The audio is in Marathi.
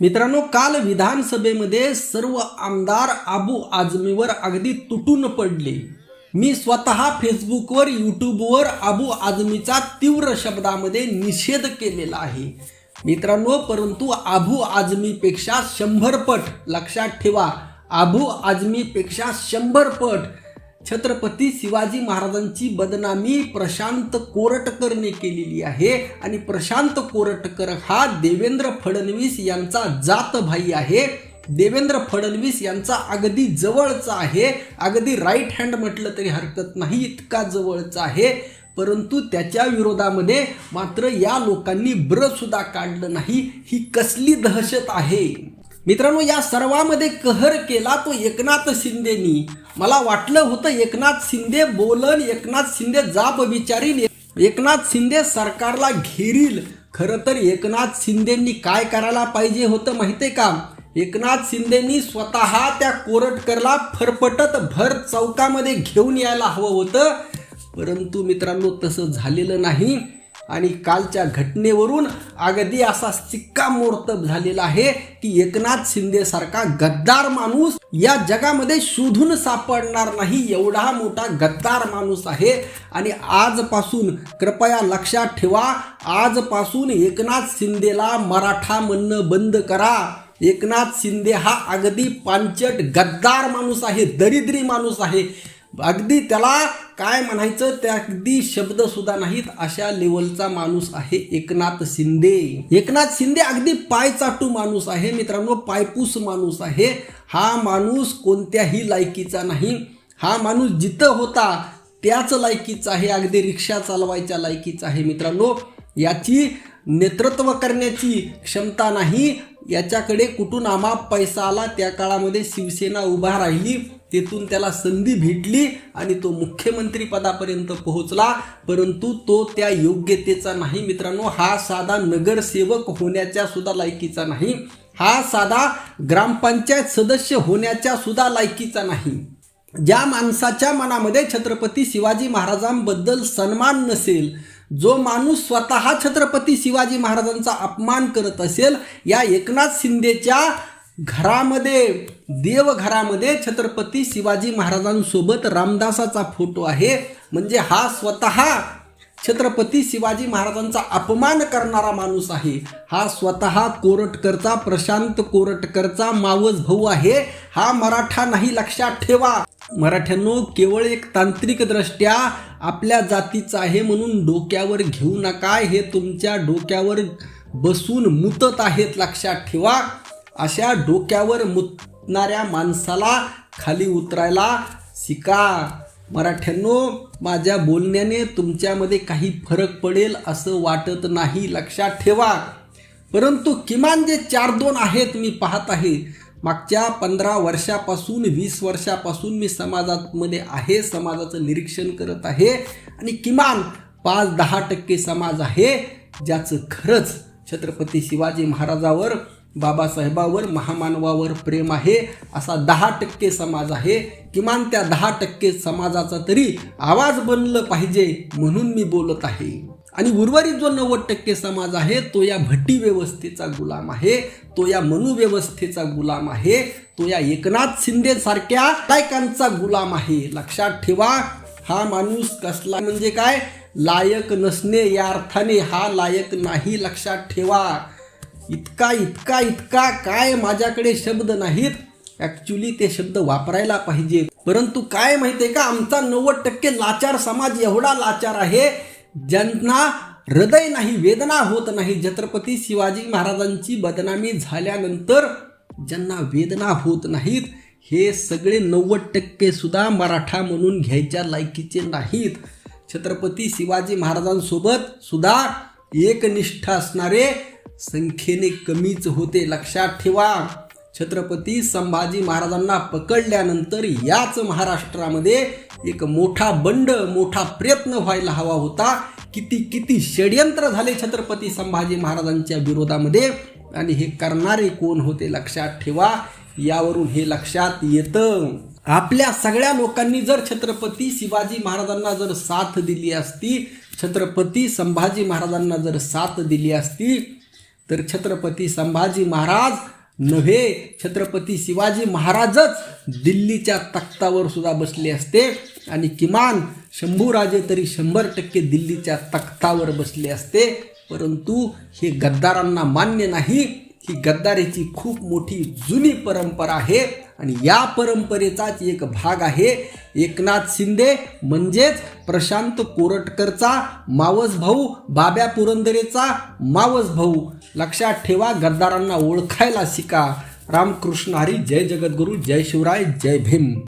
मित्रांनो काल विधानसभेमध्ये सर्व आमदार आबू आझमीवर अगदी तुटून पडले. मी स्वतः फेसबुकवर यूट्यूबवर आबू आझमीचा तीव्र शब्दामध्ये निषेध केलेला आहे. मित्रांनो परंतु आबू आझमीपेक्षा शंभर पट लक्षात ठेवा. आबू आझमीपेक्षा शंभर पट छत्रपती शिवाजी महाराजांची बदनामी प्रशांत कोरटकरने केलेली आहे. आणि प्रशांत कोरटकर हा देवेंद्र फडणवीस यांचा जात भाई आहे. देवेंद्र फडणवीस यांचा अगदी जवळचा आहे. अगदी राईट हँड म्हटलं तरी हरकत नाही इतका जवळचा आहे. परंतु त्याच्या विरोधामध्ये मात्र या लोकांनी ब्रसुद्धा काढलं नाही. ही कसली दहशत आहे? मित्रांनो या सर्वामध्ये कहर केला तो एकनाथ शिंदेनी. मला वाटलं होतं एकनाथ शिंदे बोलन एकनाथ शिंदे जाप विचारील एकनाथ शिंदे सरकारला घेरील. खरं तर एकनाथ शिंदेनी काय करायला पाहिजे होतं माहिती का? एकनाथ शिंदेनी स्वतः त्या कोरटकरला फरफटत भर चौकामध्ये घेऊन यायला हवं होतं. परंतु मित्रांनो तसं झालेलं नाही. आणि कालच्या घटनेवरून अगदी असा सिक्कामोर्तब झालेला आहे की एकनाथ शिंदेसारखा गद्दार माणूस या जगामध्ये शोधून सापडणार नाही एवढा मोठा गद्दार माणूस आहे. आणि आजपासून कृपया लक्षात ठेवा आजपासून एकनाथ शिंदेला मराठा म्हणणं बंद करा. एकनाथ शिंदे हा अगदी पांचट गद्दार माणूस आहे दरिद्री माणूस आहे. अगदी त्याला काय म्हणायचं त्या अगदी शब्द सुद्धा नाहीत. अशा लेवलचा माणूस आहे एकनाथ शिंदे. एकनाथ शिंदे अगदी पाय चाटू माणूस आहे मित्रांनो पायपूस माणूस आहे. हा माणूस कोणत्याही लायकीचा नाही. हा माणूस जिथं होता त्याच लायकीचा आहे. अगदी रिक्षा चालवायच्या लायकीचा आहे मित्रांनो. याची नेतृत्व करण्याची क्षमता नाही. याच्याकडे कुठून आम्हा पैसा आला त्या काळामध्ये शिवसेना उभा राहिली? तेथून त्याला संधी भेटली आणि तो मुख्यमंत्री पदापर्यंत पोहोचला. परंतु तो त्या योग्यतेचा नाही मित्रांनो. हा साधा नगरसेवक होण्याच्या सुद्धा लायकीचा नाही. हा साधा ग्रामपंचायत सदस्य होण्याच्या सुद्धा लायकीचा नाही. ज्या माणसाच्या मनामध्ये छत्रपती शिवाजी महाराजांबद्दल सन्मान नसेल जो माणूस स्वतः छत्रपती शिवाजी महाराजांचा अपमान करत असेल या एकनाथ शिंदेच्या घरामध्ये देवघरामध्ये छत्रपती शिवाजी महाराजांसोबत रामदासाचा फोटो आहे. म्हणजे हा स्वतः छत्रपती शिवाजी महाराजांचा अपमान करणारा माणूस आहे. हा स्वतः कोरटकरचा प्रशांत कोरटकरचा मावस भाऊ आहे. हा मराठा नाही लक्षात ठेवा. मराठ्यांनो केवळ एक तांत्रिक दृष्ट्या आपल्या जातीचा आहे म्हणून डोक्यावर घेऊ नका. हे तुमच्या डोक्यावर बसून मुतत आहेत लक्षात ठेवा. अशा डोक्यावर मुत उतणाऱ्या माणसाला खाली उतरायला शिका मराठ्यांनो माझ्या बोलण्याने तुमच्यामध्ये काही फरक पडेल असं वाटत नाही लक्षात ठेवा. परंतु किमान जे चार दोन आहेत मी पाहत आहे. मागच्या पंधरा वर्षापासून वीस वर्षापासून मी समाजामध्ये आहे समाजाचं निरीक्षण करत आहे. आणि किमान पाच दहा टक्के समाज आहे ज्याचं खरंच छत्रपती शिवाजी महाराजावर बाबासाहेबावर महामानवावर प्रेम आहे असा दहा टक्के समाज आहे. किमान त्या दहा टक्के समाजाचा तरी आवाज बनलं पाहिजे म्हणून मी बोलत आहे. आणि उर्वरित जो नव्वद टक्के समाज आहे तो या भट्टी व्यवस्थेचा गुलाम आहे तो या मनुव्यवस्थेचा गुलाम आहे तो या एकनाथ शिंदे सारख्या लायकांचा गुलाम आहे. लक्षात ठेवा हा माणूस कसला म्हणजे काय? लायक नसणे या अर्थाने हा लायक नाही लक्षात ठेवा. इतका इतका इतका काय माझ्याकडे शब्द नाहीत. ॲक्च्युली ते शब्द वापरायला पाहिजेत परंतु काय माहितीये का आमचा नव्वद टक्के लाचार समाज एवढा लाचार आहे ज्यांना हृदय नाही वेदना होत नाही. छत्रपती शिवाजी महाराजांची बदनामी झाल्यानंतर ज्यांना वेदना होत नाहीत हे सगळे नव्वद टक्के सुद्धा मराठा म्हणून घ्यायच्या लायकीचे नाहीत. छत्रपती शिवाजी महाराजांसोबत सुद्धा एकनिष्ठ असणारे संख्येने कमीच होते लक्षात ठेवा. छत्रपती संभाजी महाराजांना पकडल्यानंतर याच महाराष्ट्रामध्ये एक मोठा बंड मोठा प्रयत्न व्हायला हवा होता. किती किती षड्यंत्र झाले छत्रपती संभाजी महाराजांच्या विरोधामध्ये आणि हे करणारे कोण होते लक्षात ठेवा. यावरून हे लक्षात येतं. आपल्या सगळ्या लोकांनी जर छत्रपती शिवाजी महाराजांना जर साथ दिली असती छत्रपती संभाजी महाराजांना जर साथ दिली असती तर छत्रपती संभाजी महाराज नव्हे छत्रपती शिवाजी महाराजच दिल्लीच्या तख्तावर सुद्धा बसले असते. आणि किमान शंभूराजे तरी शंभर टक्के दिल्लीच्या तख्तावर बसले असते. परंतु हे गद्दारांना मान्य नाही. ही गद्दारीची खूप मोठी जुनी परंपरा आहे आणि या परंपरेचाच एक भाग आहे. एकनाथ शिंदे म्हणजेच प्रशांत कोरटकरचा मावस भाऊ बाब्या पुरंदरेचा मावस भाऊ. लक्षात ठेवा गद्दारांना ओळखायला शिका. रामकृष्ण हरी जय जगद्गुरू जय शिवराय जय भीम.